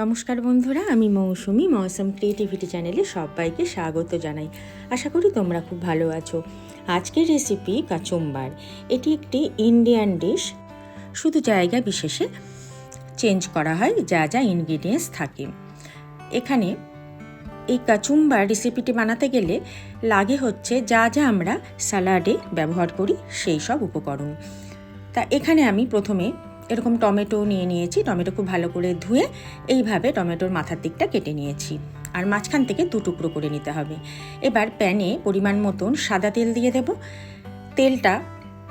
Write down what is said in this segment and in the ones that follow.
নমস্কার বন্ধুরা, আমি মৌসুমি, মৌসুম ক্রিয়েটিভিটি চ্যানেলে সবাইকে স্বাগত জানাই। আশা করি তোমরা খুব ভালো আছো। আজকের রেসিপি কাচুম্বার। এটি একটি ইন্ডিয়ান ডিশ শুধু জায়গা বিশেষে চেঞ্জ করা হয়, যা যা ইনগ্রিডিয়েন্টস থাকে। এখানে এই কাচুম্বার রেসিপিটি বানাতে গেলে লাগে হচ্ছে যা যা আমরা স্যালাডে ব্যবহার করি, সেই সব উপকরণ। তা এখানে আমি প্রথমে এরকম টমেটো নিয়ে নিয়েছি, টমেটো খুব ভালো করে ধুয়ে এইভাবে টমেটোর মাথার দিকটা কেটে নিয়েছি। আর মাঝখান থেকে দু টুকরো করে নিতে হবে। এবার প্যানে পরিমাণ মতন সাদা তেল দিয়ে দেব। তেলটা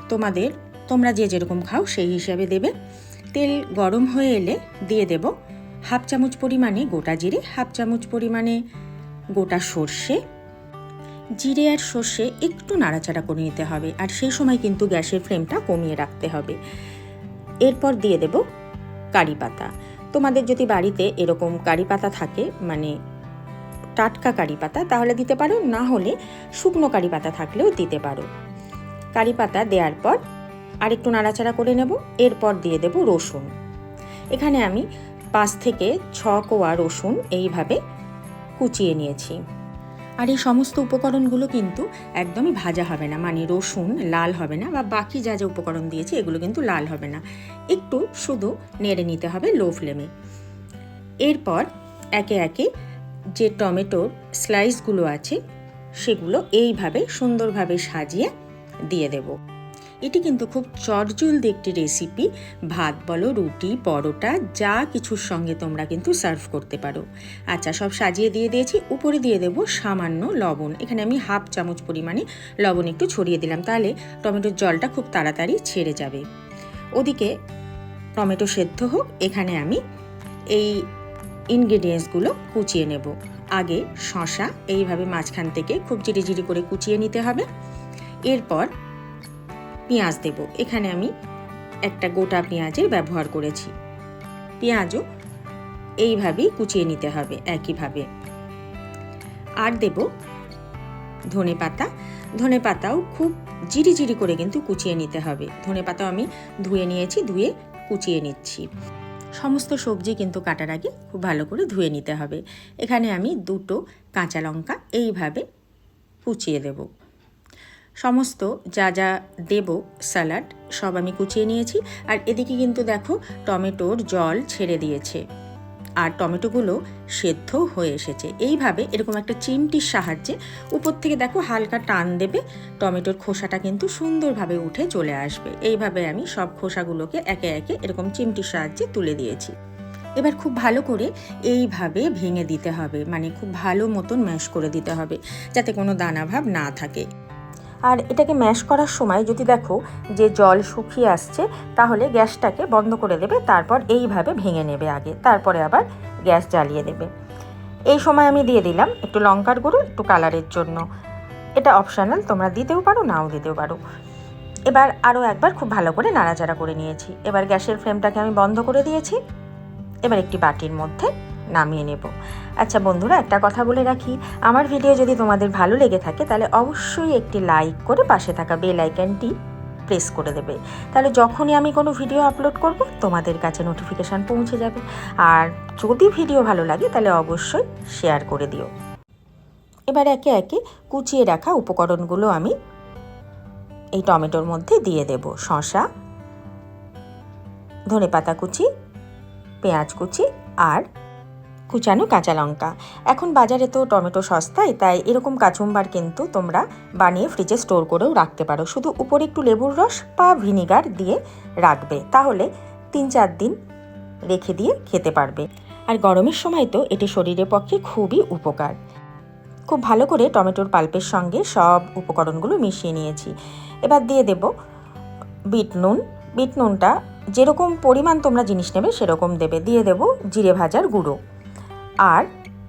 তোমাদের, তোমরা যে যেরকম খাও সেই হিসাবে দেবে। তেল গরম হয়ে এলে দিয়ে দেব হাফ চামচ পরিমাণে গোটা জিরে, হাফ চামচ পরিমাণে গোটা সর্ষে। জিরে আর সর্ষে একটু নাড়াচাড়া করে নিতে হবে। আর সেই সময় কিন্তু গ্যাসের ফ্লেমটা কমিয়ে রাখতে হবে। এরপর দিয়ে দেব কারি পাতা। তোমাদের যদি বাড়িতে এরকম কারি পাতা থাকে মানে টাটকা কারি পাতা, তাহলে দিতে পারো, না হলে শুকনো কারি পাতা থাকলেও দিতে পারো। কারি পাতা দেওয়ার পর আরেকটু নাড়াচাড়া করে নেব, এরপর দিয়ে দেব রসুন। এখানে আমি পাঁচ থেকে ছ কোয়া রসুন এইভাবে কুচিয়ে নিয়েছি। আর এই সমস্ত উপকরণগুলো কিন্তু একদমই ভাজা হবে না। মানে রসুন, লাল হবে না বা বাকি যা যা উপকরণ দিয়েছি, এগুলো কিন্তু লাল হবে না। একটু শুধু নেড়ে নিতে হবে লো ফ্লেমে এরপর একে একে যে টমেটোর স্লাইসগুলো আছে, সেগুলো এইভাবে সুন্দরভাবে সাজিয়ে দিয়ে দেব। এটি কিন্তু খুব চটজলদি একটি রেসিপি ভাত বলো, রুটি, পরোটা, যা কিছুর সঙ্গে তোমরা কিন্তু সার্ভ করতে পারো। আচ্ছা সব সাজিয়ে দিয়ে দিয়েছি। উপরে দিয়ে দেবো সামান্য লবণ। এখানে আমি হাফ চামচ পরিমাণে লবণ একটু ছড়িয়ে দিলাম। তাহলে টমেটোর জলটা খুব তাড়াতাড়ি ছেড়ে যাবে। ওদিকে টমেটো সেদ্ধ হোক, এখানে আমি এই ইনগ্রেডিয়েন্টসগুলো কুচিয়ে নেব। আগে শশা এইভাবে মাঝখান থেকে খুব জিরি করে কুচিয়ে নিতে হবে। এরপর পেঁয়াজ দেব। এখানে আমি একটা গোটা পেঁয়াজের ব্যবহার করেছি। পেঁয়াজও এইভাবেই কুচিয়ে নিতে হবে, একইভাবে। আর দেব ধনে পাতা। ধনে পাতাও খুব জিরি জিরি করে কিন্তু কুচিয়ে নিতে হবে। ধনে পাতাও আমি ধুয়ে নিয়েছি, ধুয়ে কুচিয়ে নিচ্ছি। সমস্ত সবজি কিন্তু কাটার আগে খুব ভালো করে ধুয়ে নিতে হবে। এখানে আমি দুটো কাঁচা লঙ্কা এইভাবে কুচিয়ে দেবো। সমস্ত যা যা দেব স্যালাড সব আমি কুচিয়ে নিয়েছি। আর এদিকে কিন্তু দেখো টমেটোর জল ছেড়ে দিয়েছে। আর টমেটোগুলো সেদ্ধ হয়ে এসেছে। এইভাবে এরকম একটা চিমটির সাহায্যে উপর থেকে দেখো হালকা টান দেবে, টমেটোর খোসাটা কিন্তু সুন্দরভাবে উঠে চলে আসবে। এইভাবে আমি সব খোসাগুলোকে একে একে এরকম চিমটির সাহায্যে তুলে দিয়েছি। এবার খুব ভালো করে এইভাবে ভেঙে দিতে হবে। মানে খুব ভালো মতন ম্যাশ করে দিতে হবে, যাতে কোনো দানাভাব না থাকে। আর এটাকে ম্যাশ করার সময় যদি দেখো যে জল শুকিয়ে আসছে, তাহলে গ্যাসটাকে বন্ধ করে দেবে, তারপর এইভাবে ভেঙে নেবে আগে, তারপরে আবার গ্যাস জ্বালিয়ে দেবে। এই সময় আমি দিয়ে দিলাম একটু লঙ্কার গুঁড়ো, একটু কালারের জন্য। এটা অপশানাল তোমরা দিতেও পারো, নাও দিতেও পারো। এবার আরও একবার খুব ভালো করে নাড়াচাড়া করে নিয়েছি। এবার গ্যাসের ফ্লেমটাকে আমি বন্ধ করে দিয়েছি। এবার একটি বাটির মধ্যে নামিয়ে নেব। আচ্ছা বন্ধুরা, একটা কথা বলে রাখি, আমার ভিডিও যদি তোমাদের ভালো লেগে থাকে, তাহলে অবশ্যই একটি লাইক করে পাশে থাকা বেল আইকনটি প্রেস করে দেবে। তাহলে যখনই আমি কোনো ভিডিও আপলোড করব, তোমাদের কাছে নোটিফিকেশান পৌঁছে যাবে। আর যদি ভিডিও ভালো লাগে, তাহলে অবশ্যই শেয়ার করে দিও। এবার একে একে কুচিয়ে রাখা উপকরণগুলো আমি এই টমেটোর মধ্যে দিয়ে দেব। শশা ধনে পাতা কুচি, পেঁয়াজ কুচি আর কুচানো কাঁচা লঙ্কা। এখন বাজারে তো টমেটো সস্তায়, তাই এরকম কাচুম্বার কিন্তু তোমরা বানিয়ে ফ্রিজে স্টোর করেও রাখতে পারো। শুধু উপরে একটু লেবুর রস বা ভিনিগার দিয়ে রাখবে, তাহলে তিন চার দিন রেখে দিয়ে খেতে পারবে। আর গরমের সময় তো এটি শরীরের পক্ষে খুবই উপকার। খুব ভালো করে টমেটোর পাল্পের সঙ্গে সব উপকরণগুলো মিশিয়ে নিয়েছি। এবার দিয়ে দেব বিট নুন। বিট নুনটা যেরকম পরিমাণ তোমরা জিনিস নেবে সেরকম দেবে। দিয়ে দেব জিরে ভাজার গুঁড়ো। আর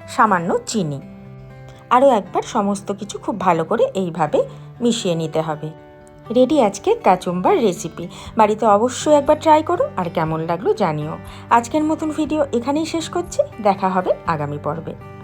সামান্য চিনি। আরও একবার সমস্ত কিছু খুব ভালো করে এইভাবে মিশিয়ে নিতে হবে। রেডি আজকে কাচুম্বার রেসিপি। বাড়িতে অবশ্যই একবার ট্রাই করো আর কেমন লাগল জানিও। আজকের মতন ভিডিও এখানেই শেষ করছি। দেখা হবে আগামী পর্বে।